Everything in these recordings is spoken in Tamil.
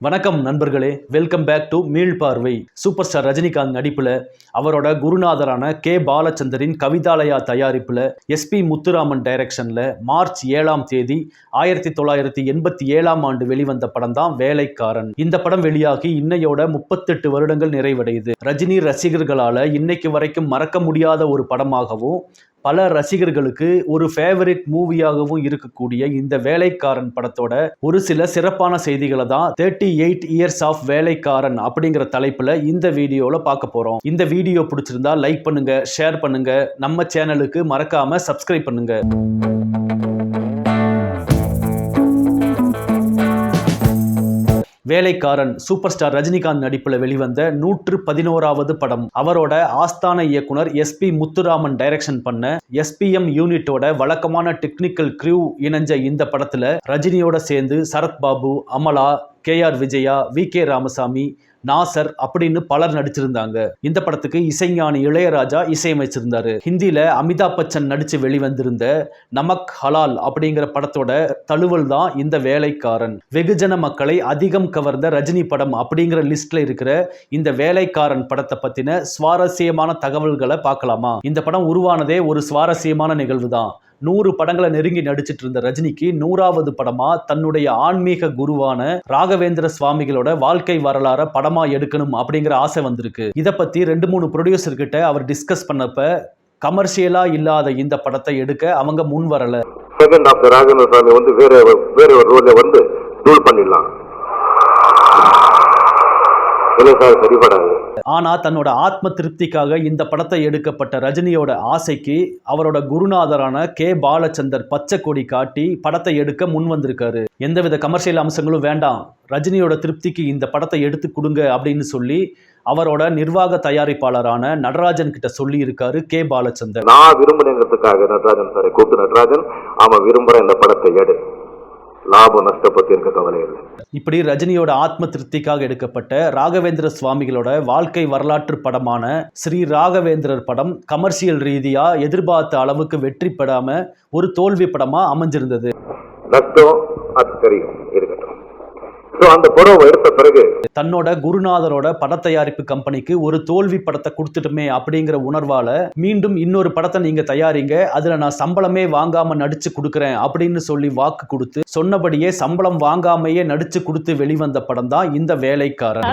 வணக்கம் நண்பர்களே. வெல்கம் பேக் டு மீள் பார்வை. சூப்பர் ஸ்டார் ரஜினிகாந்த் நடிப்பில் அவரோட குருநாதரான கே பாலச்சந்தரின் கவிதாலயா தயாரிப்பில் எஸ்பி முத்துராமன் டைரக்ஷனில் மார்ச் ஏழாம் தேதி ஆயிரத்தி தொள்ளாயிரத்தி எண்பத்தி ஏழாம் ஆண்டு வெளிவந்த படம் தான் வேலைக்காரன். இந்த படம் வெளியாகி இன்னையோட முப்பத்தெட்டு வருடங்கள் நிறைவடையுது. ரஜினி ரசிகர்களால் இன்னைக்கு வரைக்கும் மறக்க முடியாத ஒரு படமாகவும் பல ரசிகர்களுக்கு ஒரு ஃபேவரட் மூவியாகவும் இருக்கக்கூடிய இந்த வேலைக்காரன் படத்தோட ஒரு சில சிறப்பான செய்திகளை தான் தேர்ட்டி எயிட் இயர்ஸ் ஆஃப் வேலைக்காரன் அப்படிங்கிற தலைப்புல இந்த வீடியோல பார்க்க போறோம். இந்த வீடியோ பிடிச்சிருந்தா லைக் பண்ணுங்க ஷேர் பண்ணுங்க. நம்ம சேனலுக்கு மறக்காம சப்ஸ்கிரைப் பண்ணுங்க. வேலைக்காரன் சூப்பர் ஸ்டார் ரஜினிகாந்த் நடிப்பில் வெளிவந்த நூற்று பதினோராவது படம். அவரோட ஆஸ்தான இயக்குனர் எஸ்பி முத்துராமன் டைரக்ஷன் பண்ண எஸ்பிஎம் யூனிட்டோட வழக்கமான டெக்னிக்கல் க்ரூ இணைஞ்ச இந்த படத்துல ரஜினியோட சேர்ந்து Sarath Babu Amala K R Vijaya V K Ramasamy Nassar அப்படின்னு பலர் நடிச்சிருந்தாங்க. இந்த படத்துக்கு இசைஞானி இளையராஜா இசையமைச்சிருந்தாரு. ஹிந்தியில அமிதாப் பச்சன் நடிச்சு வெளிவந்திருந்த நமக் ஹலால் அப்படிங்கிற படத்தோட தழுவல் தான் இந்த வேலைக்காரன். வெகுஜன மக்களை அதிகம் கவர்ந்த ரஜினி படம் அப்படிங்கிற லிஸ்ட்ல இருக்கிற இந்த வேலைக்காரன் படத்தை பத்தின சுவாரஸ்யமான தகவல்களை பார்க்கலாமா? இந்த படம் உருவானதே ஒரு சுவாரஸ்யமான நிகழ்வு தான். நூறு படங்களை நெருங்கி நடிச்சிட்டு இருந்த ரஜினிக்கு நூறாவது படமா தன்னுடைய ஆன்மீக குருவான ராகவேந்திர சுவாமிகளோட வாழ்க்கை வரலாற படமா எடுக்கணும் அப்படிங்கிற ஆசை வந்திருக்கு. இதை பத்தி ரெண்டு மூணு ப்ரொடியூசர் கிட்ட அவர் டிஸ்கஸ் பண்ணப்ப கமர்ஷியலா இல்லாத இந்த படத்தை எடுக்க அவங்க முன் வரல. செகண்ட் ஆஃப் ராகவேந்திர சுவாமி வந்து வேற வேற ஒரு ரோல வந்து டூல் பண்ணிடலாம். சார் சரிப்படாது ஆனா தன்னோட ஆத்ம திருப்திக்காக இந்த படத்தை எடுக்கப்பட்ட ரஜினியோட ஆசைக்கு அவரோட குருநாதரான கே. பாலச்சந்தர் பச்சை கொடி காட்டி படத்தை எடுக்க முன் வந்திருக்காரு. எந்தவித கமர்ஷியல் அம்சங்களும் வேண்டாம். ரஜினியோட திருப்திக்கு இந்த படத்தை எடுத்து கொடுங்க அப்படின்னு சொல்லி அவரோட நிர்வாக தயாரிப்பாளரான நடராஜன் கிட்ட சொல்லி இருக்காரு கே. பாலச்சந்தர். நான் விரும்பினங்கிறதுக்காக நடராஜன் சாரை கூப்பிட்டு நடராஜன் அவன் விரும்புற இந்த படத்தை எடு. லாபம் நஷ்ட பத்தி எனக்கு கவலை இல்லை. இப்படி ரஜினியோட ஆத்ம திருப்திக்காக எடுக்கப்பட்ட ராகவேந்திர சுவாமிகளோட வாழ்க்கை வரலாற்று படமான ஸ்ரீ ராகவேந்திரர் படம் கமர்ஷியல் ரீதியா எதிர்பார்த்த அளவுக்கு வெற்றி பெறாம ஒரு தோல்வி படமா அமைஞ்சிருந்தது. நஷ்டம் அது தெரியும் இருக்கட்டும். அந்த படம் எடுத்த பிறகு தன்னோட குருநாதரோட பட தயாரிப்பு கம்பெனிக்கு ஒரு தோல்வி படத்தை கொடுத்துட்டுமே அப்படிங்கிற உணர்வால மீண்டும் இன்னொரு படத்தை நீங்க தயாரிங்க. அதுல நான் சம்பளமே வாங்காம நடிச்சு கொடுக்குறேன் அப்படின்னு சொல்லி வாக்கு கொடுத்து சொன்னபடியே சம்பளம் வாங்காமையே நடிச்சு கொடுத்து வெளிவந்த படம் தான் இந்த வேலைக்காரன்.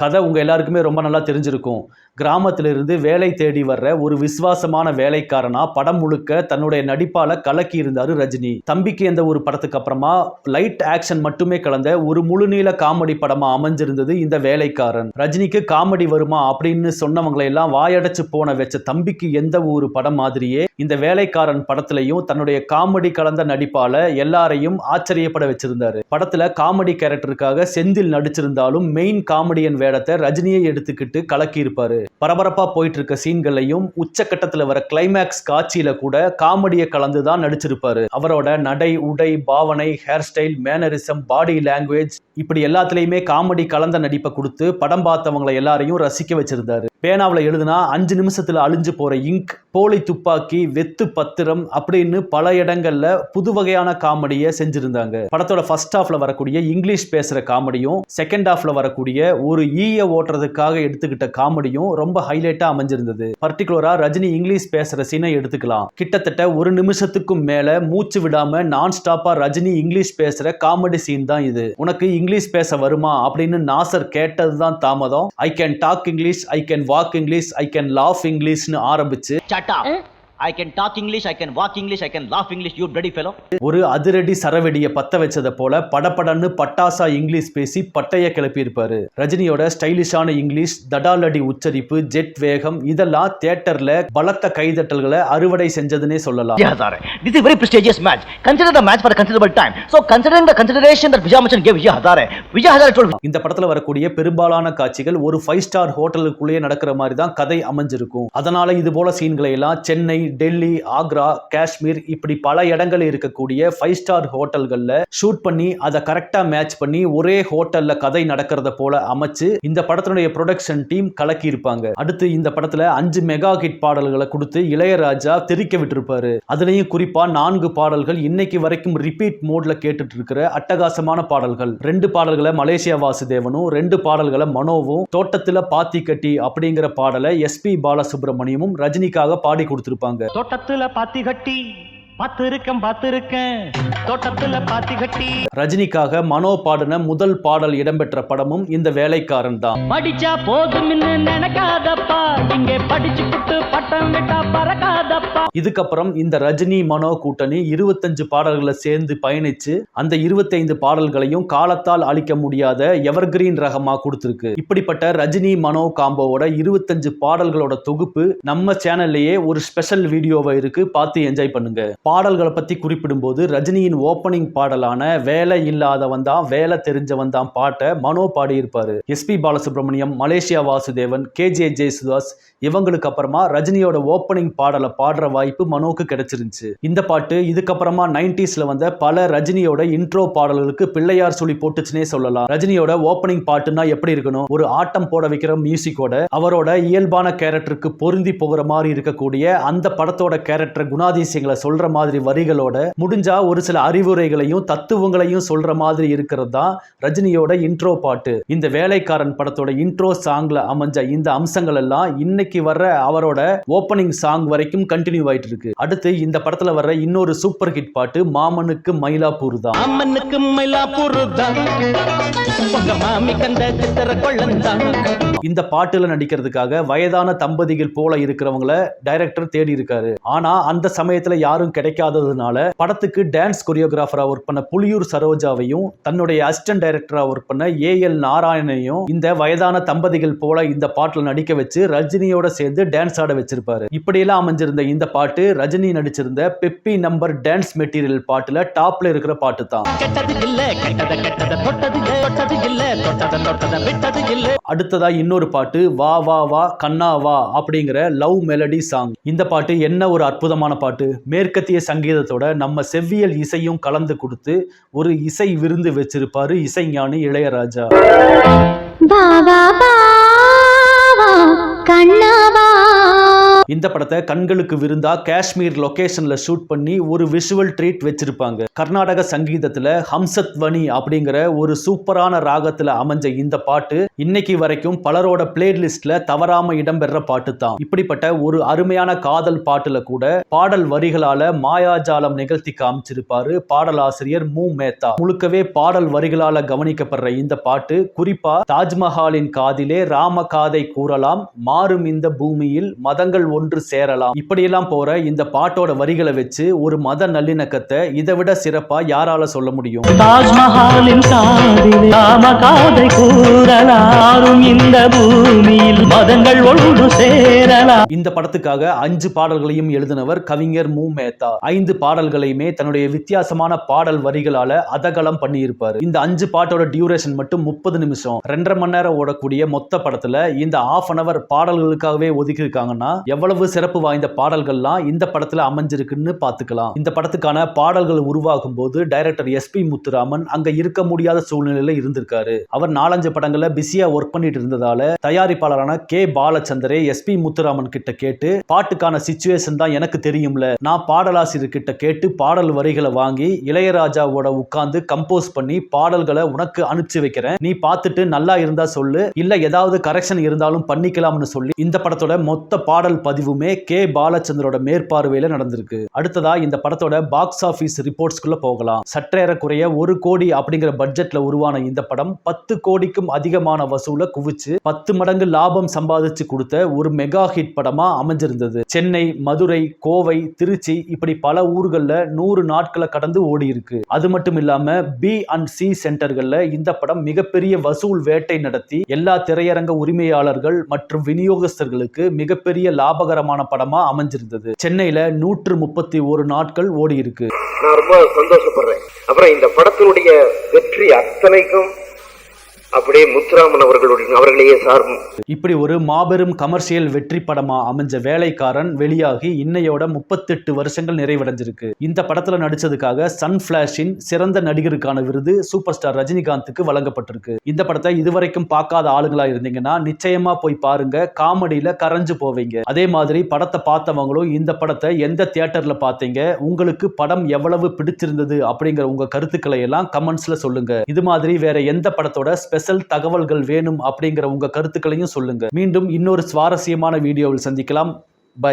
கதை உங்கள் எல்லாருக்குமே ரொம்ப நல்லா தெரிஞ்சிருக்கும். கிராமத்திலிருந்து வேலை தேடி வர்ற ஒரு விசுவாசமான வேலைக்காரனா படம் முழுக்க தன்னுடைய நடிப்பால் கலக்கி இருந்தார் ரஜினி. தம்பிக்கு எந்த ஒரு படத்துக்கு அப்புறமா லைட் ஆக்ஷன் மட்டுமே கலந்த ஒரு முழுநீள காமெடி படமாக அமைஞ்சிருந்தது இந்த வேலைக்காரன். ரஜினிக்கு காமெடி வருமா அப்படின்னு சொன்னவங்களை எல்லாம் வாயடைச்சு போன வச்ச தம்பிக்கு எந்த ஒரு படம் மாதிரியே இந்த வேலைக்காரன் படத்திலையும் தன்னுடைய காமெடி கலந்த நடிப்பால எல்லாரையும் ஆச்சரியப்பட வச்சிருந்தாரு. படத்துல காமெடி கேரக்டருக்காக செந்தில் நடிச்சிருந்தாலும் மெயின் காமெடியன் வேடத்தை ரஜினியை எடுத்துக்கிட்டு கலக்கி இருப்பாரு பரபரப்பா போயிட்டு இருக்க சீன்களையும் உச்சக்கட்டத்துல வர கிளைமேக்ஸ் காட்சியில கூட காமெடியை கலந்து தான் நடிச்சிருப்பாரு. அவரோட நடை உடை பாவனை hair style mannerism body language இப்படி எல்லாத்துலயுமே காமெடி கலந்த நடிப்பை கொடுத்து படம் பார்த்தவங்களை எல்லாரையும் ரசிக்க வச்சிருந்தாரு. பேனாவில் எழுதுனா அஞ்சு நிமிஷத்துல அழிஞ்சு போற இங்க் போலி துப்பாக்கி வெத்து பத்திரம் அப்படின்னு பல இடங்கள்ல புது வகையான காமெடியை செஞ்சிருந்தாங்க. படத்தோட ஃபர்ஸ்ட் ஹாஃப்ல வரக்கூடிய இங்கிலீஷ் பேசுற காமெடியும் செகண்ட் ஹாஃப்ல வரக்கூடிய ஒரு ஈய ஓட்டுறதுக்காக எடுத்துக்கிட்ட காமெடியும் ரொம்ப ஹைலைட்டா அமைஞ்சிருந்தது. பர்டிகுலராக ரஜினி இங்கிலீஷ் பேசுற சீனை எடுத்துக்கலாம். கிட்டத்தட்ட ஒரு நிமிஷத்துக்கும் மேல மூச்சு விடாம நான் ஸ்டாப்பா ரஜினி இங்கிலீஷ் பேசுற காமெடி சீன் தான் இது. உனக்கு இங்கிலீஷ் பேச வருமா அப்படின்னு நாசர் கேட்டதுதான் தாமதம். I can talk English I can walk English I can laugh இங்கிலீஷ்னு ஆரம்பிச்சு I can talk English, I can walk English, I can laugh English, you bloody fellow. ஒரு அதிரடி சரவெடியை பத்த வச்சதை போல படபடன்னு பட்டாசா இங்கிலீஷ் பேசி பட்டைய கிளப்பியிருப்பாரு ரஜினியோட ஸ்டைலிஷான இங்கிலீஷ் தடாலடி உச்சரிப்பு ஜெட் வேகம் இதெல்லாம் தியேட்டர்ல பலத்த கைதட்டல்களை அறுவடை செஞ்சதுன்னே சொல்லலாம் Vijay Hazare. This is a very prestigious match. Consider the match for a considerable time. So considering the consideration that Vijay Machan gave Vijay Hazare, Vijay Hazare told இந்த படத்துல வரக்கூடிய பெரும்பாலான காட்சிகள் ஒரு ஃபைவ் ஸ்டார் ஹோட்டலுக்குள்ளேயே நடக்கிற மாதிரி தான் கதை அமைஞ்சிருக்கும் அதனால இது போல சீன்களை எல்லாம் சென்னை டெல்லி ஆக்ரா காஷ்மீர் இப்படி பல இடங்கள் இருக்கக்கூடிய ஃபைவ் ஸ்டார் ஹோட்டல்கள்ல ஷூட் பண்ணி அதை கரெக்டா மேட்ச் பண்ணி ஒரே ஹோட்டல்ல கதை நடக்கிறத போல அமைச்சு இந்த படத்தினுடைய ப்ரொடக்ஷன் டீம் கலக்கி இருப்பாங்க. அடுத்து இந்த படத்துல அஞ்சு மெகா ஹிட் பாடல்களை கொடுத்து இளையராஜா தெரிக்க விட்டுருப்பாரு. அதுலயும் குறிப்பா நான்கு பாடல்கள் இன்னைக்கு வரைக்கும் ரிப்பீட் மோட்ல கேட்டுட்டு இருக்கிற அட்டகாசமான பாடல்கள். ரெண்டு பாடல்களை மலேசியா வாசுதேவனும் ரெண்டு பாடல்களை மனோவும் தோட்டத்துல பாத்தி கட்டி அப்படிங்கிற பாடலை எஸ்பி பாலசுப்ரமணியமும் ரஜினிக்காக பாடி கொடுத்திருப்பாங்க. தோட்டத்துல பாத்தி கட்டி பார்த்திருக்கேன் பார்த்திருக்கேன். தோட்டத்துல பாத்தி கட்டி. ரஜினிக்காக மனோ பாடின முதல் பாடல் இடம்பெற்ற படமும் இந்த வேலைக்காரன் தான். படிச்சா போதும்னு நினைக்காதப்பா. இங்கே படிச்சு பட்டம் விட்டா பறக்காதப்பா. இதுக்கப்புறம் இந்த ரஜினி மனோ கூட்டணி இருபத்தஞ்சு பாடல்களை சேர்ந்து பயணிச்சு அந்த இருபத்தைந்து பாடல்களையும் காலத்தால் அழிக்க முடியாத எவர்கிரீன் ரகமா கொடுத்திருக்கு. இப்படிப்பட்ட ரஜினி மனோ காம்போவோட இருபத்தஞ்சு பாடல்களோட தொகுப்பு நம்ம சேனல்லையே ஒரு ஸ்பெஷல் வீடியோவை இருக்கு. பார்த்து என்ஜாய் பண்ணுங்க. பாடல்களை பத்தி குறிப்பிடும்போது ரஜினியின் ஓப்பனிங் பாடலான வேலை இல்லாதவன் தான் வேலை தெரிஞ்சவன் தான் பாட்டை Mano பாடியிருப்பாரு. S P Balasubrahmanyam Malaysia Vasudevan K J Jesudas இவங்களுக்கு அப்புறமா ரஜினி ரஜினியோட ஓப்பனிங் பாடலை பாடுற வாய்ப்பு மனோக்கு கிடைச்சிருந்துச்சு. இந்த பாட்டு இதுக்கப்புறமா நைன்டிஸ்ல வந்த பல ரஜினியோட இன்ட்ரோ பாடல்களுக்கு பிள்ளையார் சொல்லி போட்டுச்சுனே சொல்லலாம். ரஜினியோட ஓப்பனிங் பாட்டுனா எப்படி இருக்கணும்? ஒரு ஆட்டம் போட வைக்கிற மியூசிக்கோட அவரோட இயல்பான கேரக்டருக்கு பொருந்தி போகிற மாதிரி இருக்கக்கூடிய அந்த படத்தோட கேரக்டர் குணாதிசயங்களை சொல்ற மாதிரி வரிகளோட முடிஞ்சா ஒரு சில அறிவுரைகளையும் தத்துவங்களையும் சொல்ற மாதிரி இருக்கிறது தான் ரஜினியோட இன்ட்ரோ பாட்டு. இந்த வேலைக்காரன் படத்தோட இன்ட்ரோ சாங்ல அமைஞ்ச இந்த அம்சங்கள் எல்லாம் இன்னைக்கு வர்ற அவரோட ஓப்பனிங் சாங் வரைக்கும் கண்டினியூ ஆயிட்டு இருக்கு அடுத்து இந்த படத்துல வர்ற இன்னொரு சூப்பர் ஹிட் பாட்டு மாமனுக்கு மயிலாப்பூர் தான். அம்மனுக்கு மயிலாப்பூர் தான். இந்த பாட்டுல நடிக்கிறதுக்காக வயதான தம்பதிகள் போல இருக்கிறவங்கள டைரக்டர் தேடி இருக்காரு. ஆனா அந்த சமயத்துல யாரும் கிடைக்காததுனால படத்துக்கு டான்ஸ் கொரியோகிராஃபரா ஒர்க் பண்ண புலியூர் சரோஜாவையும் தன்னுடைய அசிஸ்டன்ட் டைரக்டரா ஒர்க் பண்ண ஏ எல் நாராயணையும் இந்த வயதான தம்பதிகள் போல இந்த பாட்டுல நடிக்க வச்சு ரஜினியோட சேர்ந்து டான்ஸ் ஆட வச்சிருப்பாரு இப்படியெல்லாம் அமைஞ்சிருந்த இந்த பாட்டு ரஜினி நடிச்சிருந்த பெப்பி நம்பர் டான்ஸ் மெட்டீரியல் பாட்டுல டாப்ல இருக்கிற பாட்டு தான் கெட்டது இல்ல கெட்டத கெட்டத தொட்டது இல்ல தொட்டது இல்ல தொட்டத தொட்டத விட்டது இல்ல. அடுத்ததா இன்னொரு பாட்டு வா வா வா கண்ணா வா அப்படிங்கிற லவ் மெலடி சாங் இந்த பாட்டு என்ன ஒரு அற்புதமான பாட்டு? மேற்கத்திய சங்கீதத்தோட நம்ம செவ்வியல் இசையும் கலந்து கொடுத்து ஒரு இசை விருந்து வச்சிருப்பாரு இசைஞானி இளையராஜா. கண்ணாவா இந்த படத்தை கண்களுக்கு விருந்தா காஷ்மீர் லொகேஷன்ல ஷூட் பண்ணி ஒரு விஷுவல் ட்ரீட் வச்சிருப்பாங்க. கர்நாடக சங்கீதத்துல ஹம்சத் வனி அப்படிங்கிற ஒரு சூப்பரான ராகத்துல அமைஞ்ச இந்த பாட்டு இன்னைக்கு வரைக்கும் பலரோட பிளேலிஸ்ட்ல தவறாம இடம்பெற பாட்டு தான் இப்படிப்பட்ட ஒரு அருமையான காதல் பாட்டுல கூட பாடல் வரிகளால மாயாஜாலம் நிகழ்த்தி காமிச்சிருப்பாரு பாடலாசிரியர் மு. மேத்தா. முழுக்கவே பாடல் வரிகளால கவனிக்கப்படுற இந்த பாட்டு குறிப்பா தாஜ்மஹாலின் காதிலே ராம காதை கூறலாம் மாறும் இந்த பூமியில் மதங்கள் ஒன்று சேரலாம். இப்படியெல்லாம் போற இந்த பாட்டோட வரிகளை வச்சு ஒரு மத நல்லிணக்கத்தை இதை விட சிறப்பா யாரால சொல்ல முடியும்? தாஜ்மஹாலின் காதில் ராம காதை கூறலாரும் இந்த பூமியில் மதங்கள் ஒன்று சேரலாம். இந்த படத்துக்காக அஞ்சு பாடல்களையும் எழுதினவர் கவிஞர் மு. மேத்தா. ஐந்து பாடல்களையுமே தன்னுடைய வித்தியாசமான பாடல் வரிகளால அதகலம் பண்ணியிருப்பாரு. இந்த அஞ்சு பாட்டோட டியூரேஷன் மட்டும் முப்பது நிமிஷம். ரெண்டரை மணி நேரம் ஓடக்கூடிய மொத்த படத்துல இந்த ஆஃப் அன் அவர் பாடல்களுக்காகவே ஒதுக்கி இருக்காங்கன்னா எவ்வளவு சிறப்பு வாய்ந்த பாடல்கள்லாம் இந்த படத்துல அமைஞ்சிருக்குன்னு பாத்துக்கலாம் இந்த படத்துக்கான பாடல்கள் உருவாகும் போது டைரக்டர் எஸ் பி முத்துராமன் அங்க இருக்க முடியாத சூழ்நிலையில இருந்திருக்காரு. அவர் நாலஞ்சு படங்கள்ல பிஸியா ஒர்க் பண்ணிட்டு இருந்ததால தயாரிப்பாளரான கே பாலச்சந்தரே எஸ்பி முத்துராமன் கிட்ட கேட்டு பாட்டுக்கான சுச்சுவேஷன் தான் எனக்கு தெரியும்ல. நான் பாடலாசிரியர் கிட்ட கேட்டு பாடல் வரிகளை வாங்கி இளையராஜாவோட உட்கார்ந்து கம்போஸ் பண்ணி பாடல்களை உனக்கு அனுப்பிச்சு வைக்கிறேன். நீ பார்த்துட்டு நல்லா இருந்தா சொல்லு. இல்ல ஏதாவது கரெக்ஷன் இருந்தாலும் பண்ணிக்கலாம்னு சொல்லி இந்த படத்தோட மொத்த பாடல் பதிவுமே கே. பாலச்சந்தரோட மேற்பார்வையில நடந்திருக்கு. அடுத்ததா இந்த படத்தோட பாக்ஸ் ஆபீஸ் ரிப்போர்ட்ஸ்குள்ள போகலாம். சற்றேறக்குறைய ஒரு கோடி அப்படிங்கிற பட்ஜெட்ல உருவான இந்த படம் பத்து கோடிக்கும் அதிகமான வசூலை குவிச்சு பத்து மடங்கு லாபம் சம்பாதிச்சு கொடுத்த ஒரு மெகா ஹிட் படமா அமைஞ்சிருந்தது. சென்னை மதுரை கோவை திருச்சி இப்படி பல ஊர்கள்ல நூறு நாட்களை கடந்து ஓடி இருக்கு. அது மட்டும் இல்லாம பி அண்ட் சி சென்டர்கள்ல இந்த படம் மிகப்பெரிய வசூல் வேட்டை நடத்தி எல்லா திரையரங்க உரிமையாளர்கள் மற்றும் விநியோகஸ்தர்களுக்கு மிகப்பெரிய லாபகரமான படமா அமைஞ்சிருந்தது. சென்னையில நூற்று முப்பத்தி ஒரு நாட்கள் ஓடி இருக்கு நான் ரொம்ப சந்தோஷப்படுறேன். அப்புறம் இந்த படத்தினுடைய வெற்றி அத்தனைக்கும் அப்படியே முத்துராமன் அவர்களுடன் அவர்களையே சார்பும் இப்படி ஒரு மாபெரும் கமர்ஷியல் வெற்றி படமா அமைஞ்ச வேலைக்காரன் வெளியாகி இன்னையோட முப்பத்தெட்டு வருஷங்கள் நிறைவடைஞ்சிருக்கு. இந்த படத்துல நடிச்சதுக்காக சன் பிளாஷின் சிறந்த நடிகருக்கான விருது சூப்பர் ஸ்டார் ரஜினிகாந்துக்கு வழங்கப்பட்டிருக்கு. இந்த படத்தை இதுவரைக்கும் பார்க்காத ஆளுங்களா இருந்தீங்கன்னா நிச்சயமா போய் பாருங்க. காமெடியில கரைஞ்சு போவீங்க. அதே மாதிரி படத்தை பார்த்தவங்களும் இந்த படத்தை எந்த தியேட்டர்ல பார்த்தீங்க? உங்களுக்கு படம் எவ்வளவு பிடிச்சிருந்தது? அப்படிங்கிற உங்க கருத்துக்களை எல்லாம் கமெண்ட்ஸ்ல சொல்லுங்க. இது மாதிரி வேற எந்த படத்தோட ஸ்பெஷல் தகவல்கள் வேணும் அப்படிங்கிற உங்க கருத்துக்களையும் சொல்லுங்க. மீண்டும் இன்னொரு சுவாரஸ்யமான வீடியோவில் சந்திக்கலாம்.